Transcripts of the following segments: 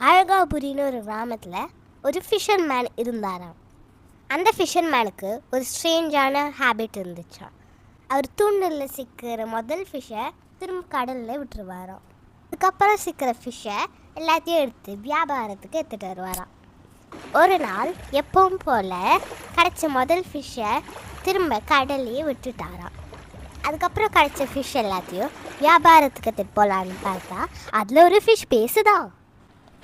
அழகாபுரின்னு ஒரு கிராமத்தில் ஒரு ஃபிஷர் மேன் இருந்தாராம். அந்த ஃபிஷர் மேனுக்கு ஒரு ஸ்ட்ரேஞ்சான ஹேபிட் இருந்துச்சாம். அவர் தூண்டலில் சிக்கிற முதல் ஃபிஷ்ஷை திரும்ப கடலில் விட்டுருவாராம். அதுக்கப்புறம் சிக்கிற ஃபிஷ்ஷை எல்லாத்தையும் எடுத்து வியாபாரத்துக்கு எடுத்துகிட்டு வருவாராம். ஒரு நாள் எப்பவும் போல் கிடச்ச முதல் ஃபிஷ்ஷை திரும்ப கடல்லையே விட்டுட்டாராம். அதுக்கப்புறம் கிடச்ச ஃபிஷ் எல்லாத்தையும் வியாபாரத்துக்கு எடுத்துகிட்டு போகலான்னு பார்த்தா அதில் ஒரு ஃபிஷ் பேசுதா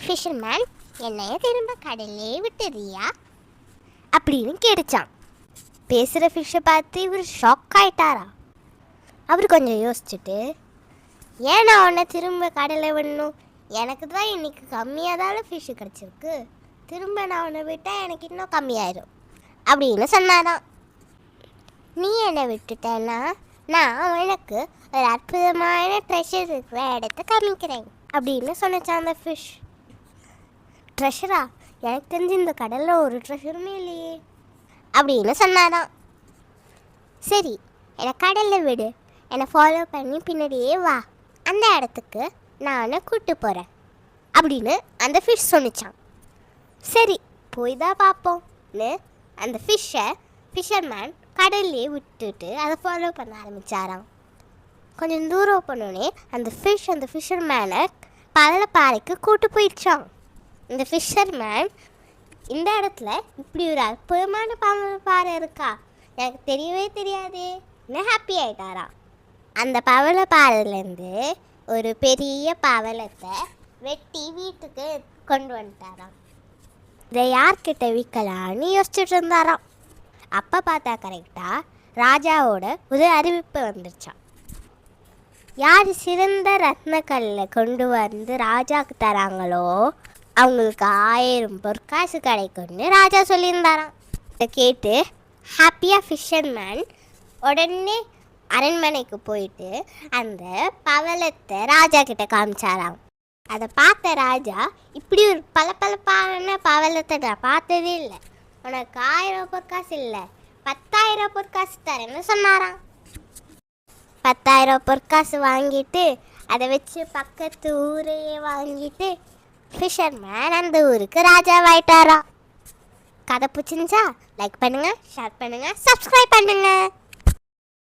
ஃபிஷர்மேன் என்னைய திரும்ப கடல்லே விட்டுறியா? அப்படின்னு கேட்டுச்சான். பேசுகிற ஃபிஷ்ஷை பார்த்து இவர் ஷாக் ஆயிட்டாரா? அவர் கொஞ்சம் யோசிச்சுட்டு ஏன் நான் உன்னை திரும்ப கடலை விடணும்? எனக்கு தான் இன்னைக்கு கம்மியாக தானே ஃபிஷ்ஷு கிடச்சிருக்கு. திரும்ப நான் உன்னை விட்டால் எனக்கு இன்னும் கம்மியாயிடும் அப்படின்னு சொன்னாராம். நீ என்னை விட்டுட்டேன்னா நான் உனக்கு ஒரு அற்புதமான ட்ரெஷர் இருக்கிற இடத்த காமிக்கிறேன் அப்படின்னு சொன்னச்சான் அந்த ஃபிஷ் ட்ரெஷரா எனக்கு தெரிஞ்சு இந்த கடலில் ஒரு ட்ரெஷருமே இல்லையே. அப்படின்னு சொன்னாராம். சரி என்னை கடலில் விடு. என்னை ஃபாலோ பண்ணி பின்னாடியே வா. அந்த இடத்துக்கு நான் கூப்பிட்டு போகிறேன் அப்படின்னு அந்த ஃபிஷ் சொன்னிச்சான். சரி போய் தான் பார்ப்போம்னு அந்த ஃபிஷ்ஷை ஃபிஷர்மேன் கடல்லையே விட்டுட்டு அதை ஃபாலோ பண்ண ஆரம்பித்தாராம் கொஞ்சம் தூரம் போனோடனே அந்த ஃபிஷ் அந்த ஃபிஷர்மேனை பாறைக்கு கூட்டு போயிடுச்சான் இந்த ஃபிஷர்மேன் இந்த இடத்துல இப்படி ஒரு அற்புதமான பாறை இருக்கா? எனக்கு தெரியவே தெரியாதே. ஹாப்பி ஆகிட்டாராம் அந்த பவளப்பாறையிலேருந்து ஒரு பெரிய பவளத்தை வெட்டி வீட்டுக்கு கொண்டு வந்துட்டாராம். இதை யார்கிட்ட விற்கலான்னு யோசிச்சுட்டு இருந்தாராம். அப்போ பார்த்தா கரெக்டாக ராஜாவோட ஒரு அறிவிப்பு வந்துருச்சான் யார் சிறந்த ரத்னக்கல்லை கொண்டு வந்து ராஜாவுக்கு தராங்களோ அவங்களுக்கு ஆயிரம் பொற்காசு கிடைக்கும்னு ராஜா சொல்லியிருந்தாராம். இதை கேட்டு ஹாப்பியாக ஃபிஷர்மேன் உடனே அரண்மனைக்கு போயிட்டு அந்த பவளத்தை ராஜா கிட்ட காமிச்சாராம். அதை பார்த்த ராஜா இப்படி ஒரு பளபளப்பான பவளத்தை நான் பார்த்ததே இல்லை. உனக்கு ஆயிரம் பொற்காசு இல்லை. பத்தாயிரம் பொற்காசு தரேன்னு சொன்னாராம். பத்தாயிரம் பொற்காசு வாங்கிட்டு அதை வச்சு பக்கத்து ஊரையே வாங்கிட்டு ஃபிஷர்மேன் அந்த ஊருக்கு ராஜாவாயிட்டாராம். கதை பிடிச்சிருந்துச்சா? லைக் பண்ணுங்கள் ஷேர் பண்ணுங்கள் சப்ஸ்கிரைப் பண்ணுங்கள்